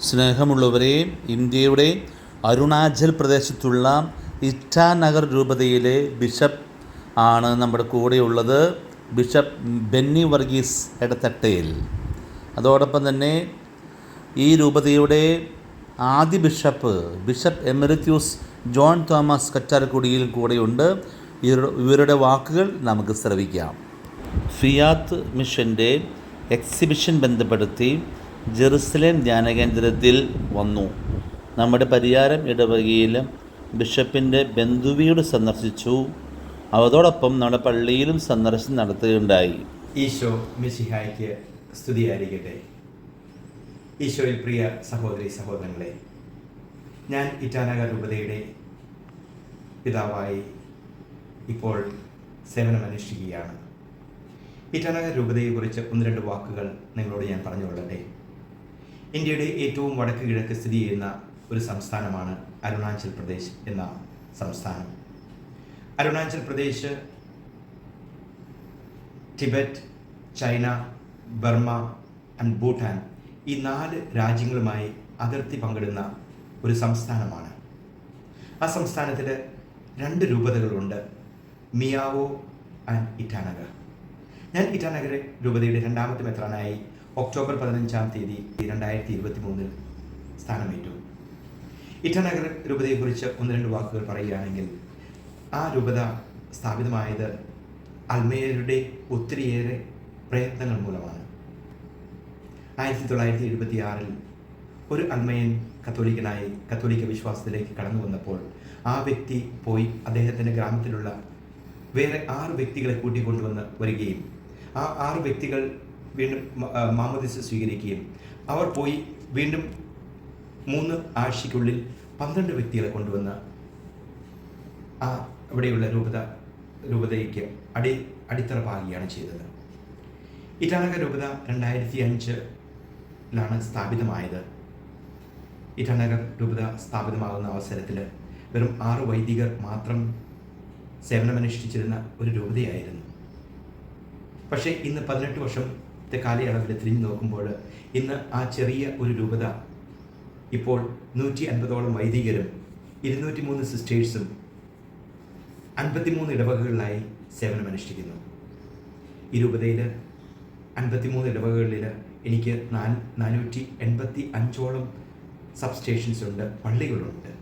സ്നേഹമുള്ളവരെ ഇന്ത്യയുടെ അരുണാചൽ പ്രദേശത്തുള്ള ഇറ്റാനഗർ രൂപതയിലെ ബിഷപ്പ് ആണ് നമ്മുടെ കൂടെയുള്ളത്. ബിഷപ്പ് ബെന്നി വർഗീസ് എടത്തട്ടയിൽ അതോടൊപ്പം തന്നെ ഈ രൂപതയുടെ ആദ്യ bishop bishop emeritus John Thomas കച്ചാരക്കുടിയിൽ കൂടെയുണ്ട്. ഇവരുടെ വാക്കുകൾ നമുക്ക് ശ്രവിക്കാം. ഫിയാത്ത് മിഷന്റെ എക്സിബിഷൻ ബന്ധപ്പെടുത്തി ജെറുസലേം ധ്യാനകേന്ദ്രത്തിൽ വന്നു. നമ്മുടെ പരിയാരം ഇടവകയിലും ബിഷപ്പിന്റെ ബന്ധുവീട് സന്ദർശിച്ചു. അവതോടൊപ്പം നമ്മുടെ പള്ളിയിലും സന്ദർശനം നടത്തുകയുണ്ടായി. ഈശോ മിശിഹായ്ക്ക് സ്തുതിയായിരിക്കട്ടെ. ഈശോയിൽ പ്രിയ സഹോദരി സഹോദരങ്ങളെ ഞാൻ ഇറ്റാനഗർ രൂപതയുടെ പിതാവായി ഇപ്പോൾ സേവനമനുഷ്ഠിക്കുകയാണ്. ഇറ്റാനഗർ രൂപതയെക്കുറിച്ച് ഒന്ന് രണ്ട് വാക്കുകൾ നിങ്ങളോട് ഞാൻ പറഞ്ഞുകൊള്ളട്ടെ. ഇന്ത്യയുടെ ഏറ്റവും വടക്ക് കിഴക്ക് സ്ഥിതി ചെയ്യുന്ന ഒരു സംസ്ഥാനമാണ് അരുണാചൽ പ്രദേശ് എന്ന സംസ്ഥാനം. Arunachal Pradesh Tibet China Burma and Bhutan ഈ നാല് രാജ്യങ്ങളുമായി അതിർത്തി പങ്കിടുന്ന ഒരു സംസ്ഥാനമാണ്. ആ സംസ്ഥാനത്തിൽ രണ്ട് രൂപതകളുണ്ട് മിയാവോ ആൻഡ് ഇറ്റാനഗർ. ഞാൻ ഇറ്റാനഗർ രൂപതയുടെ രണ്ടാമത്തെ മെത്രാനായി ഒക്ടോബർ തീയതി രണ്ടായിരത്തി ഇരുപത്തി മൂന്നിൽ സ്ഥാനമേറ്റു. ഇറ്റാനഗർ രൂപതയെക്കുറിച്ച് ഒന്ന് രണ്ട് വാക്കുകൾ പറയുകയാണെങ്കിൽ ആ രൂപത സ്ഥാപിതമായത് അൽമേയരുടെ ഒത്തിരിയേറെ പ്രയത്നങ്ങൾ മൂലമാണ്. ആയിരത്തി തൊള്ളായിരത്തി എഴുപത്തി ആറിൽ ഒരു അൽമയൻ കത്തോലിക്കനായി കത്തോലിക്ക വിശ്വാസത്തിലേക്ക് കടന്നു വന്നപ്പോൾ ആ വ്യക്തി പോയി അദ്ദേഹത്തിന്റെ ഗ്രാമത്തിലുള്ള വേറെ ആറ് വ്യക്തികളെ കൂട്ടിക്കൊണ്ടുവന്ന് വരികയും ആ ആറ് വ്യക്തികൾ വീണ്ടും മാമോദിസ സ്വീകരിക്കുകയും അവർ പോയി വീണ്ടും മൂന്ന് ആഴ്ചയ്ക്കുള്ളിൽ പന്ത്രണ്ട് വ്യക്തികളെ കൊണ്ടുവന്ന ആ അവിടെയുള്ള രൂപത രൂപതയ്ക്ക് അടി അടിത്തറ പാകുകയാണ് ചെയ്തത്. ഇറ്റാനക രൂപത രണ്ടായിരത്തി അഞ്ചിലാണ് സ്ഥാപിതമായത്. ഇറ്റാനഗർ രൂപത സ്ഥാപിതമാകുന്ന അവസരത്തിൽ വെറും ആറ് വൈദികർ മാത്രം സേവനമനുഷ്ഠിച്ചിരുന്ന ഒരു രൂപതയായിരുന്നു. പക്ഷേ ഇന്ന് പതിനെട്ട് വർഷത്തെ കാലയളവിൽ തിരിഞ്ഞു നോക്കുമ്പോൾ ഇന്ന് ആ ചെറിയ ഒരു രൂപത ഇപ്പോൾ നൂറ്റി അൻപതോളം വൈദികരും ഇരുന്നൂറ്റി മൂന്ന് സിസ്റ്റേഴ്സും അൻപത്തിമൂന്ന് ഇടവകകളിലായി സേവനമനുഷ്ഠിക്കുന്നു. ഈ രൂപതയിൽ അൻപത്തിമൂന്ന് ഇടവകകളിൽ എനിക്ക് നാനൂറ്റി എൺപത്തി അഞ്ചോളം സബ് സ്റ്റേഷൻസ് ഉണ്ട് പള്ളികളുണ്ട്.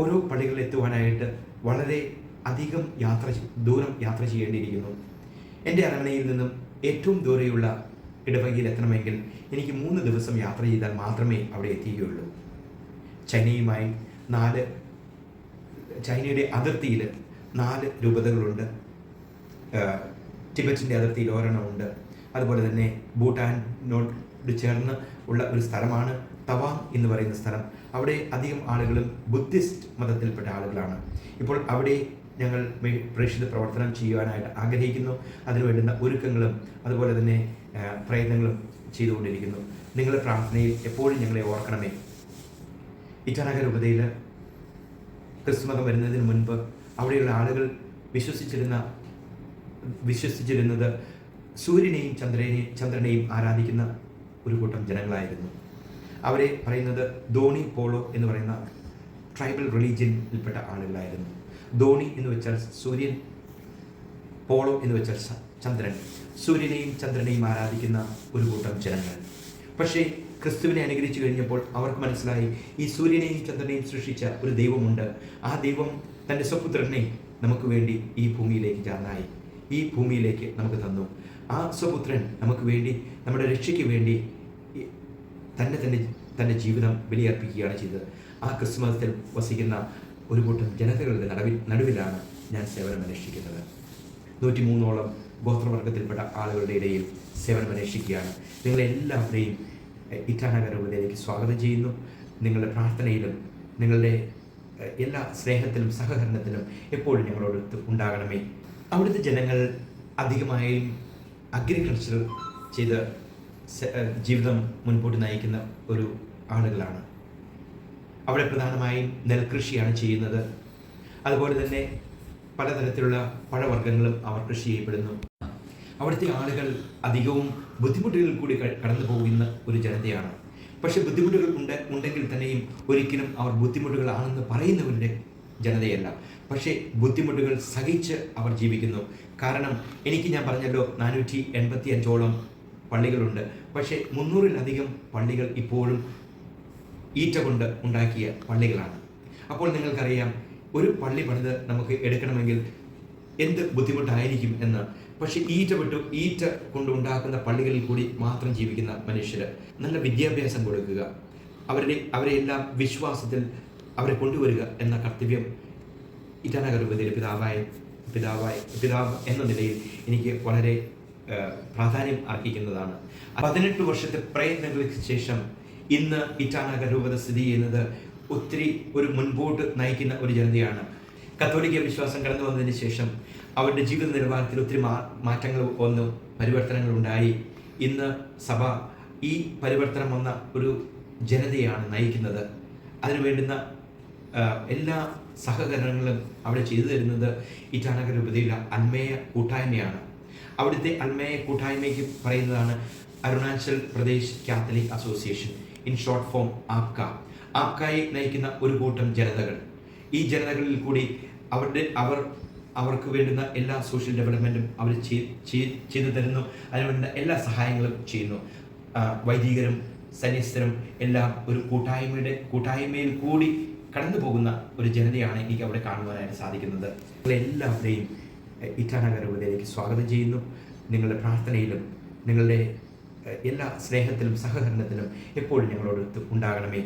ഓരോ പള്ളികളിൽ എത്തുവാനായിട്ട് വളരെ അധികം യാത്ര ദൂരം യാത്ര ചെയ്യേണ്ടിയിരിക്കുന്നു. എന്റെ അരമനയിൽ നിന്നും ഏറ്റവും ദൂരെയുള്ള ഇടവകയിൽ എത്തണമെങ്കിൽ എനിക്ക് മൂന്ന് ദിവസം യാത്ര ചെയ്താൽ മാത്രമേ അവിടെ എത്തുകയുള്ളൂ ചൈനയുമായി നാല് ചൈനയുടെ അതിർത്തിയിൽ നാല് രൂപതകളുണ്ട്. ടിബറ്റിന്റെ അതിർത്തിയിൽ ഒരെണ്ണമുണ്ട്. അതുപോലെ തന്നെ ഭൂട്ടാനോട് ചേർന്ന് ഉള്ള ഒരു സ്ഥലമാണ് തവാങ് എന്ന് പറയുന്ന സ്ഥലം. അവിടെ അധികം ആളുകളും ബുദ്ധിസ്റ്റ് മതത്തിൽപ്പെട്ട ആളുകളാണ്. ഇപ്പോൾ അവിടെ ഞങ്ങൾ പ്രേക്ഷിത പ്രവർത്തനം ചെയ്യുവാനായിട്ട് ആഗ്രഹിക്കുന്നു. അതിനു വേണ്ടുന്ന ഒരുക്കങ്ങളും അതുപോലെ തന്നെ പ്രയത്നങ്ങളും ചെയ്തുകൊണ്ടിരിക്കുന്നു. നിങ്ങളുടെ പ്രാർത്ഥനയിൽ എപ്പോഴും ഞങ്ങളെ ഓർക്കണമേ. ഇറ്റാനഗർ രൂപതയിൽ ക്രിസ്തുമതം വരുന്നതിന് മുൻപ് അവിടെയുള്ള ആളുകൾ വിശ്വസിച്ചിരുന്ന വിശ്വസിച്ചിരുന്നത് സൂര്യനെയും ചന്ദ്രനെയും ചന്ദ്രനെയും ആരാധിക്കുന്ന ഒരു കൂട്ടം ജനങ്ങളായിരുന്നു. അവരെ പറയുന്നത് ധോണി പോളോ എന്ന് പറയുന്ന ട്രൈബൽ റിലീജിയനിൽപ്പെട്ട ആളുകളായിരുന്നു. ധോണി എന്ന് വെച്ചാൽ സൂര്യൻ പോളോ എന്ന് വെച്ചാൽ ചന്ദ്രൻ. സൂര്യനെയും ചന്ദ്രനെയും ആരാധിക്കുന്ന ഒരു കൂട്ടം ജനങ്ങൾ. പക്ഷേ ക്രിസ്തുവിനെ അനുഗ്രഹിച്ചു കഴിഞ്ഞപ്പോൾ അവർക്ക് മനസ്സിലായി ഈ സൂര്യനെയും ചന്ദ്രനെയും സൃഷ്ടിച്ച ഒരു ദൈവമുണ്ട്. ആ ദൈവം തന്റെ സ്വപുത്രനെ നമുക്ക് വേണ്ടി ഈ ഭൂമിയിലേക്ക് ചാർന്നായി ഈ ഭൂമിയിലേക്ക് നമുക്ക് തന്നു. ആ സ്വപുത്രൻ നമുക്ക് വേണ്ടി നമ്മുടെ രക്ഷയ്ക്ക് വേണ്ടി തന്നെ തന്നെ തന്റെ ജീവിതം ബലിയർപ്പിക്കുകയാണ് ചെയ്തത്. ആ ക്രിസ്മസത്തിൽ വസിക്കുന്ന ഒരു കൂട്ടം ജനതകളുടെ നടുവിൽ നടുവിലാണ് ഞാൻ സേവനം അനുഷ്ഠിക്കുന്നത് നൂറ്റി മൂന്നോളം ഗോത്രവർഗത്തിൽപ്പെട്ട ആളുകളുടെ ഇടയിൽ സേവനം അനുഷ്ഠിക്കുകയാണ് നിങ്ങളെല്ലാവരെയും ഇറ്റാനഗരൂപതയിലേക്ക് സ്വാഗതം ചെയ്യുന്നു. നിങ്ങളുടെ പ്രാർത്ഥനയിലും നിങ്ങളുടെ എല്ലാ സ്നേഹത്തിലും സഹകരണത്തിലും എപ്പോഴും ഞങ്ങളോട് ഉണ്ടാകണമേ. അവിടുത്തെ ജനങ്ങൾ അധികമായും അഗ്രികൾച്ചർ ചെയ്ത് ജീവിതം മുൻപോട്ട് നയിക്കുന്ന ഒരു ആളുകളാണ്. അവിടെ പ്രധാനമായും നെൽകൃഷിയാണ് ചെയ്യുന്നത്. അതുപോലെ തന്നെ പലതരത്തിലുള്ള പഴവർഗങ്ങളും അവർ കൃഷി ചെയ്യപ്പെടുന്നു. അവിടുത്തെ ആളുകൾ അധികവും ബുദ്ധിമുട്ടുകളിൽ കൂടി കടന്നു പോകുന്ന ഒരു ജനതയാണ്. പക്ഷെ ബുദ്ധിമുട്ടുകൾ ഉണ്ട് ഉണ്ടെങ്കിൽ തന്നെയും ഒരിക്കലും അവർ ബുദ്ധിമുട്ടുകളാണെന്ന് പറയുന്നവരുടെ ജനതയല്ല. പക്ഷേ ബുദ്ധിമുട്ടുകൾ സഹിച്ച് അവർ ജീവിക്കുന്നു. കാരണം എനിക്ക് ഞാൻ പറഞ്ഞല്ലോ നാനൂറ്റി എൺപത്തി അഞ്ചോളം പള്ളികളുണ്ട്. പക്ഷേ മുന്നൂറിലധികം പള്ളികൾ ഇപ്പോഴും ഈറ്റ കൊണ്ട് ഉണ്ടാക്കിയ പള്ളികളാണ്. അപ്പോൾ നിങ്ങൾക്കറിയാം ഒരു പള്ളി പണിത് നമുക്ക് എടുക്കണമെങ്കിൽ എന്ത് ബുദ്ധിമുട്ടായിരിക്കും എന്ന്. പക്ഷെ ഈറ്റ വിട്ടു ഈറ്റ കൊണ്ട് ഉണ്ടാക്കുന്ന പള്ളികളിൽ കൂടി മാത്രം ജീവിക്കുന്ന മനുഷ്യർ നല്ല വിദ്യാഭ്യാസം കൊടുക്കുക. അവരുടെ അവരെ എല്ലാം വിശ്വാസത്തിൽ അവരെ കൊണ്ടുവരിക എന്ന കർത്തവ്യം ഇറ്റാനഗർഭത്തിലെ പിതാവായ പിതാവായ പിതാവ് എന്ന നിലയിൽ എനിക്ക് വളരെ പ്രാധാന്യം അർഹിക്കുന്നതാണ്. പതിനെട്ട് വർഷത്തെ പ്രയത്നങ്ങൾക്ക് ശേഷം ഇന്ന് ഇറ്റാനഗർ രൂപത സ്ഥിതി ചെയ്യുന്നത് ഒത്തിരി ഒരു മുൻപോട്ട് നയിക്കുന്ന ഒരു ജനതയാണ്. കത്തോലിക്ക വിശ്വാസം കടന്നു വന്നതിന് ശേഷം അവരുടെ ജീവിത നിലവാരത്തിൽ ഒത്തിരി മാ മാറ്റങ്ങൾ വന്നു പരിവർത്തനങ്ങൾ ഉണ്ടായി. ഇന്ന് സഭ ഈ പരിവർത്തനം വന്ന ഒരു ജനതയാണ് നയിക്കുന്നത്. അതിനു വേണ്ടുന്ന എല്ലാ സഹകരണങ്ങളും അവിടെ ചെയ്തു തരുന്നത് ഇറ്റാനഗർ രൂപതയിലെ അന്മേയ കൂട്ടായ്മയാണ്. അവിടുത്തെ അന്മേയ കൂട്ടായ്മയ്ക്ക് പറയുന്നതാണ് Arunachal Pradesh Catholic association in short form APCA. ആപ്കയെ നയിക്കുന്ന ഒരു കൂട്ടം ജനതകൾ. ഈ ജനതകളിൽ കൂടി അവരുടെ അവർ അവർക്ക് വേണ്ടുന്ന എല്ലാ സോഷ്യൽ ഡെവലപ്മെന്റും അവർ ചെയ്- ചെയ്- ചെയ്തു തരുന്നു. അതിന് വേണ്ട എല്ലാ സഹായങ്ങളും ചെയ്യുന്നു. വൈദികരും സന്യസ്തരും എല്ലാം ഒരു കൂട്ടായ്മയുടെ കൂട്ടായ്മയിൽ കൂടി കടന്നു പോകുന്ന ഒരു ജനതയാണ് എനിക്ക് അവിടെ കാണുവാനായിട്ട് സാധിക്കുന്നത്. നിങ്ങളെല്ലാവരെയും ഇറ്റാനഗരവതയിലേക്ക് സ്വാഗതം ചെയ്യുന്നു. നിങ്ങളുടെ പ്രാർത്ഥനയിലും നിങ്ങളുടെ എല്ലാ സ്നേഹത്തിലും സഹകരണത്തിലും എപ്പോഴും ഞങ്ങളോട് ഉണ്ടാകണമേ.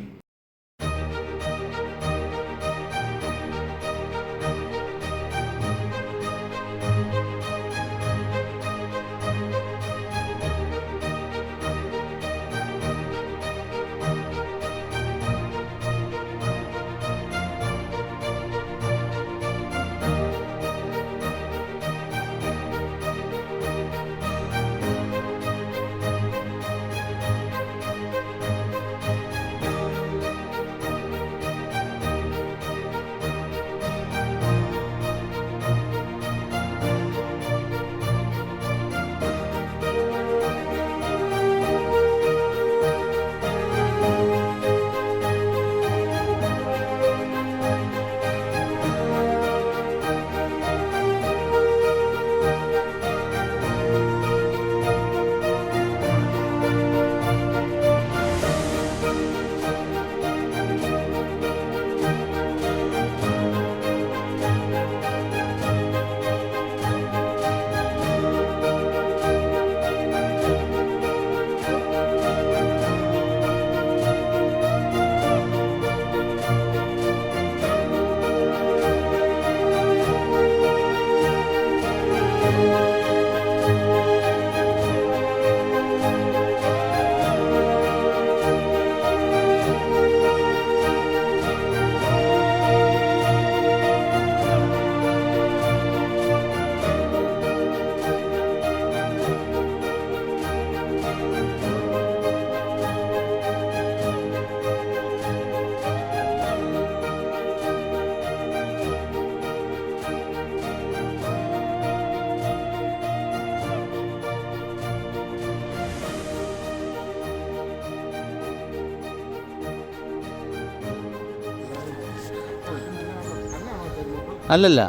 അല്ലല്ല.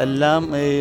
എല്ലാം ഈ